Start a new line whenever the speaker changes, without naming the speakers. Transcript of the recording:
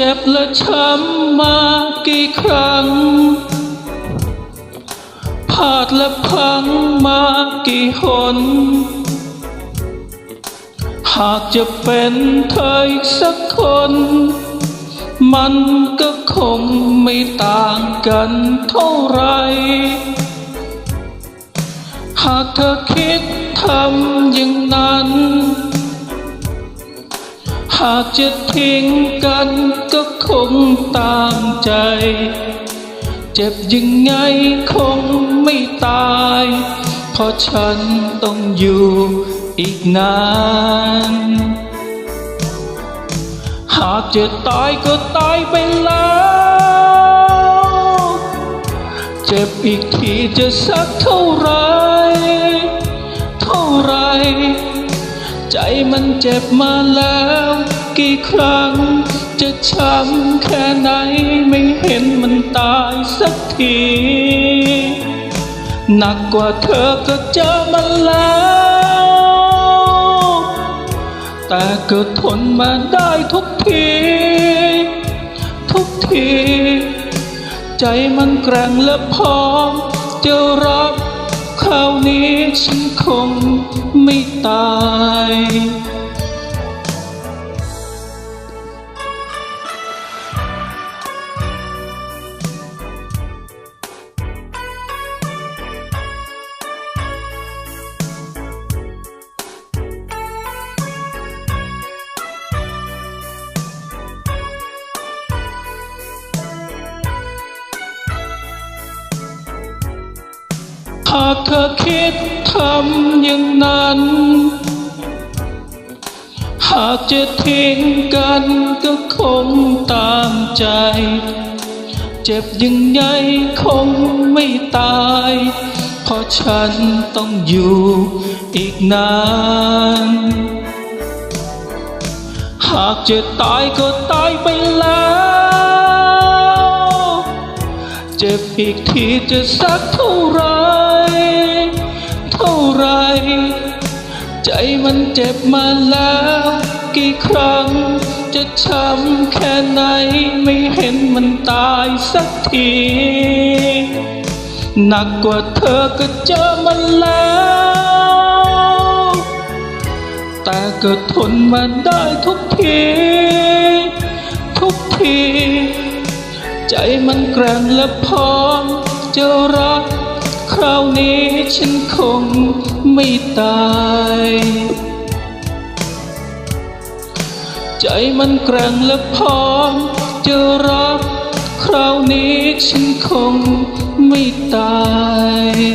จ็บและช้ำมากี่ครั้งพลาดและพังมากี่หน หากจะเป็นเธออีกสักคน มันก็คงไม่ต่างกันเท่าไร หากเธอคิดทำอย่างนั้นากจะทิ้งกันก็คงตามใจ เจ็บยังไงคงไม่ตาย เพราะฉันต้องอยู่อีกนาน หากจะตายก็ตายไปแล้ว เจ็บอีกทีจะสักเท่าไหรเท่าไหร ใจมันเจ็บมาแล้ว กี่ครั้ง จะช้ำแค่ไหนไม่เห็นมันตายสักที หนักกว่าเธอก็เจอมันแล้ว แต่ก็ทนมาได้ทุกที ทุกที ใจมันแกร่งและพร้อมจะรับคราวนี้ฉันคง หากเธอคิดทำอย่างนั้น หากจะทิ้งกันก็คงตามใจ เจ็บยังไงคงไม่ตาย เพราะฉันต้องอยู่อีกนาน หากจะตายก็ตายไปแล้ว เจ็บอีกทีจะสักเท่าไร ไร ใจมันเจ็บมาแล้ว กี่ครั้ง จะช้ำแค่ไหน ไม่เห็นมันตายสักที หนักกว่าเธอก็เจอมันแล้ว แต่ก็ทนมาได้ทุกที ทุกที ใจมันแกร่งและพร้อมจะรักคราวนี้ฉันคง ไม่ตาย ใจมันแกร่งและพร้อมจะรักคราวนี้ฉันคงไม่ตาย